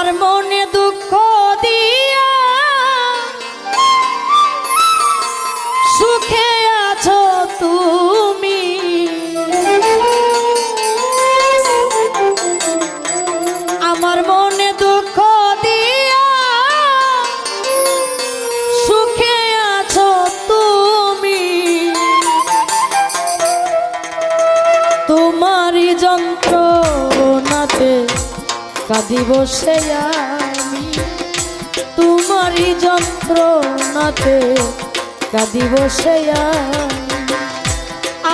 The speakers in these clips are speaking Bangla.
আমার মনে দুঃখ কাঁদিব সে আমি। তোমারই যন্ত্রণাতে কাঁদিব সে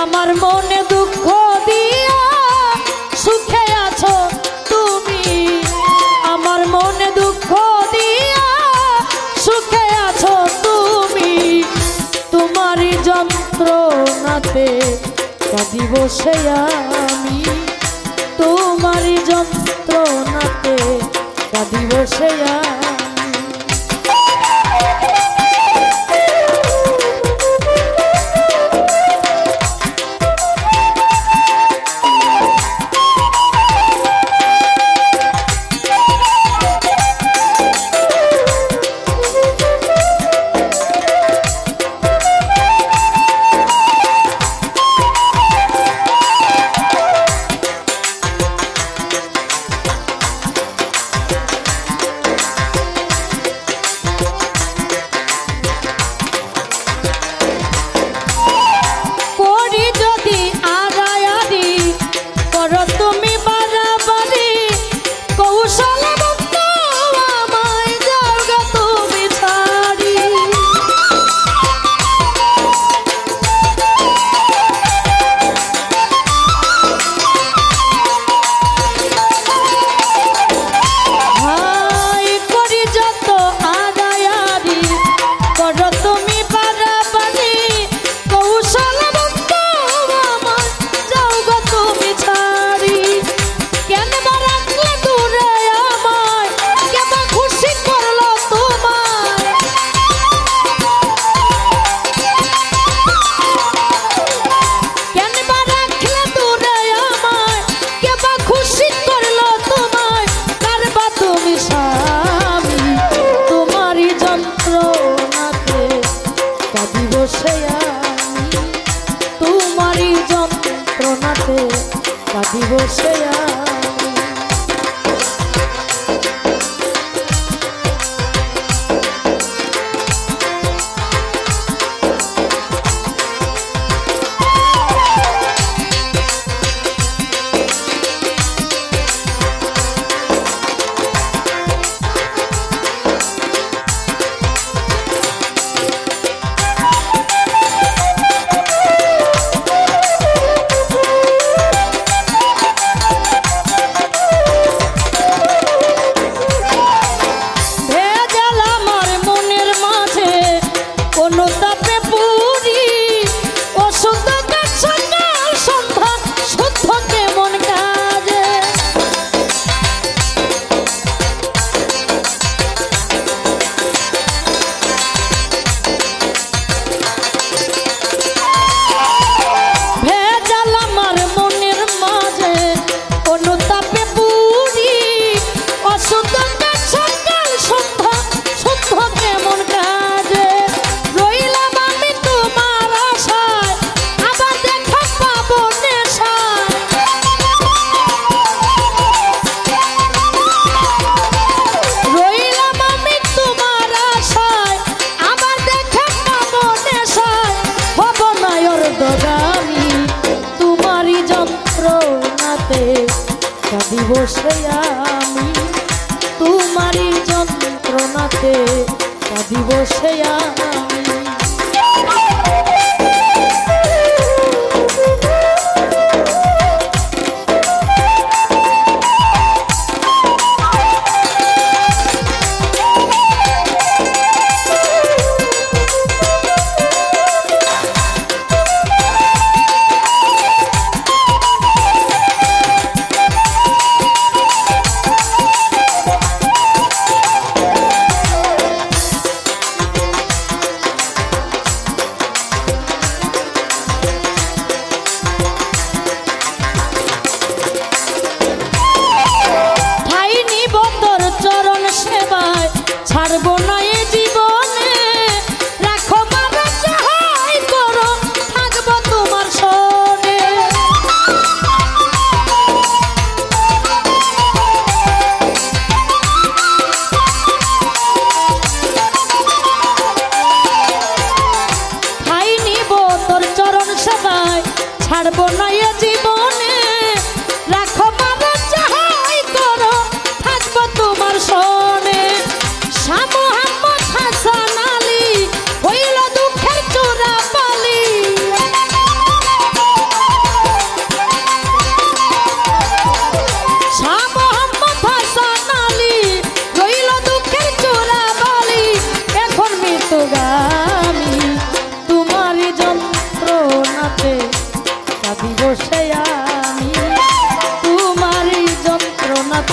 আমার মনে দুঃখ দিয়া সুখে আছো তুমি। আমার মনে দুঃখ দিয়া সুখে আছো তুমি। তোমারই যন্ত্রণাতে কাঁদিব সে আমি। তোমারই যন্ত্রণাতে কাঁদিব সেয়া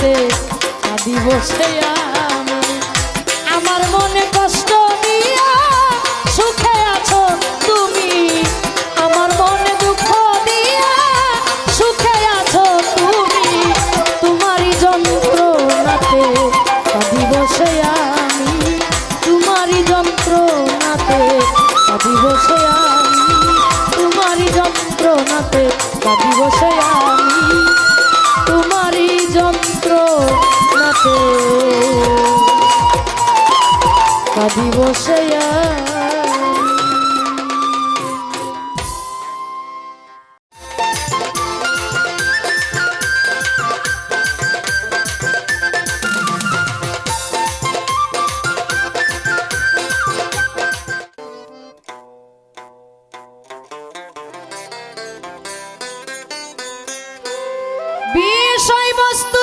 যন্ত্রণাতে কাঁদি বসে আমি কাঁদি বসে আমি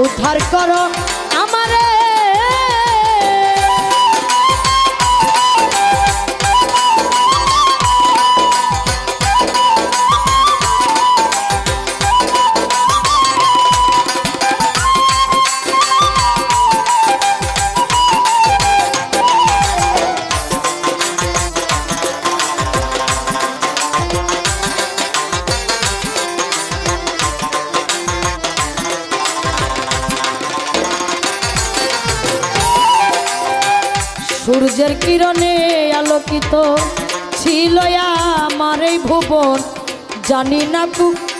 উদ্ধার করো। সূর্যের কিরণে আলোকিত ছিল আমার এই ভুবন। জানি না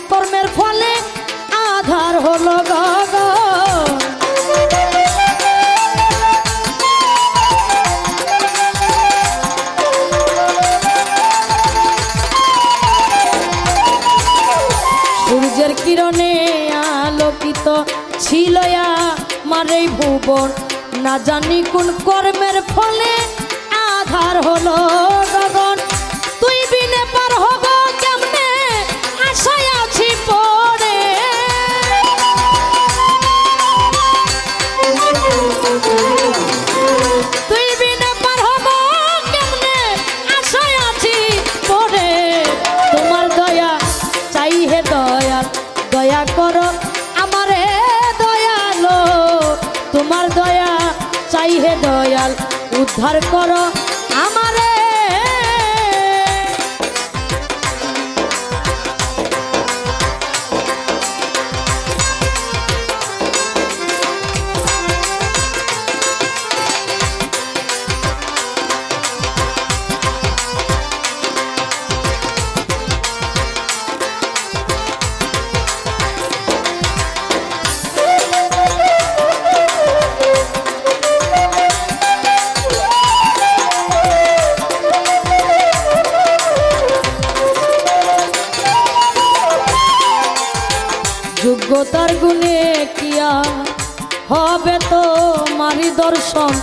কর্মের ফলে আধার হলো গগন। সূর্যের কিরণে আলোকিত ছিল আমার ভুবন। না জানি কোন কর্মের ফলে আধার হলো গগন তুই বিনে পার হব কেমনে? আশায় আছি পড়ে তুই বিনে পার হব কেমনে? আশায় আছি পড়ে তোমার দয়া, চাই হে দয়া। দয়া করো আমারে দয়ালো। তোমার দয়া চাই হে দয়াল উদ্ধার করো আমারে। দর্শন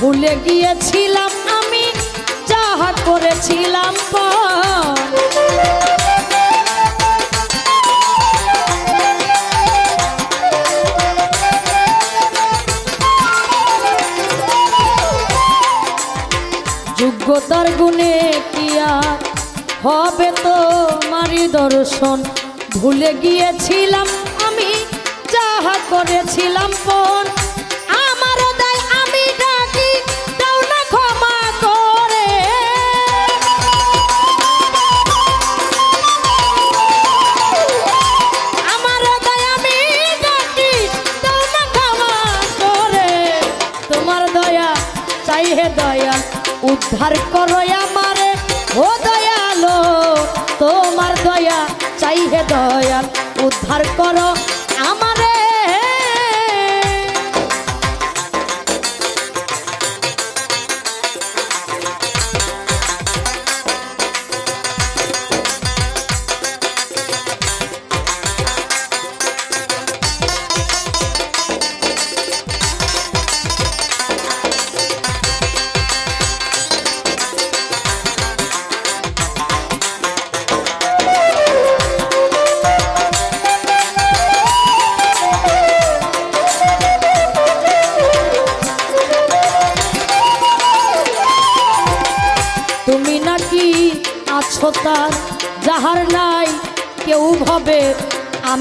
ভুলে গিয়েছিলাম আমি, যাহা করেছিলাম যোগ্যতার গুণে কি আর হবে তো মারি দর্শন? ভুলে গিয়েছিলাম আমি, যাহা করেছিলাম পণ উদ্ধার করো আমারে ও দয়ালো। তোমার দয়া চাই হে দয়াল উদ্ধার করো।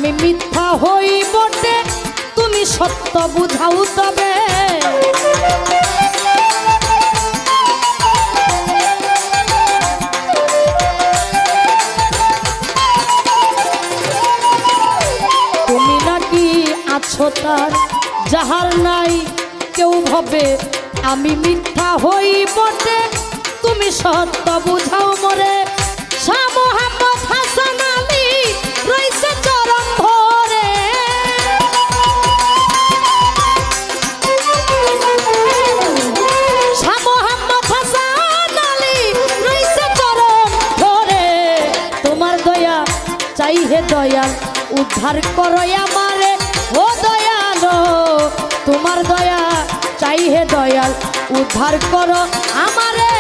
আমি মিথ্যা হই বটে, তুমি সত্য বুঝাও তবে। তুমি নাকি আছো তার, যাহার নাই কেউ ভাবে। আমি মিথ্যা হই বটে, তুমি সত্য বুঝাও মরে। শাহ দয়াল, উদ্ধার করো আমারে। ও দয়াল, তোমার দয়া চাই হে দয়াল, উদ্ধার করো আমারে।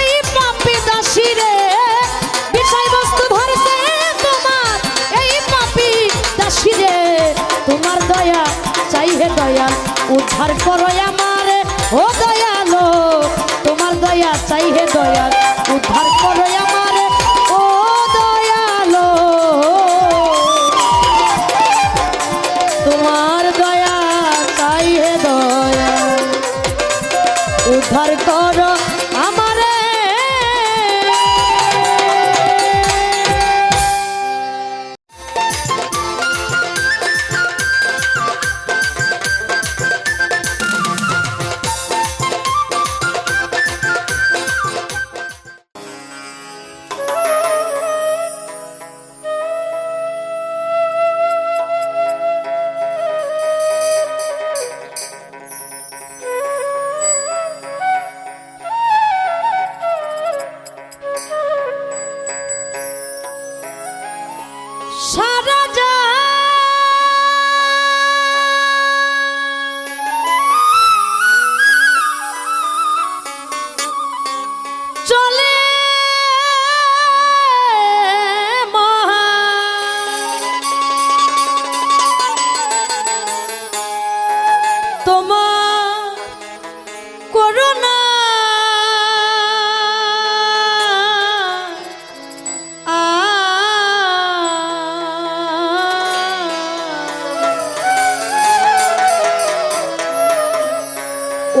এই দয়া চাই হে উদ্ধার করো আমারে। ও দয়ালো, তোমার দয়া চাই হে দয়াল উদ্ধার করো সারা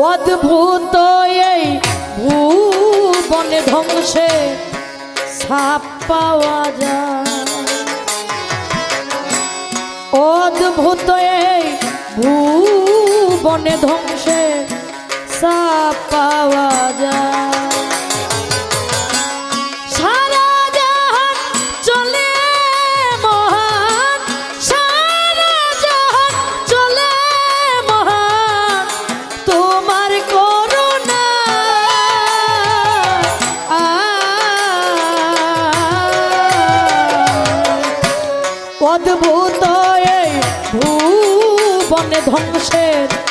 অদ্ভুত এই ভুবনে ধ্বংসে সাপ পাওয়া যায়। অদ্ভুত এই ভুবনে ধ্বংসে সাপ পাওয়া যায়। ধ্বংসের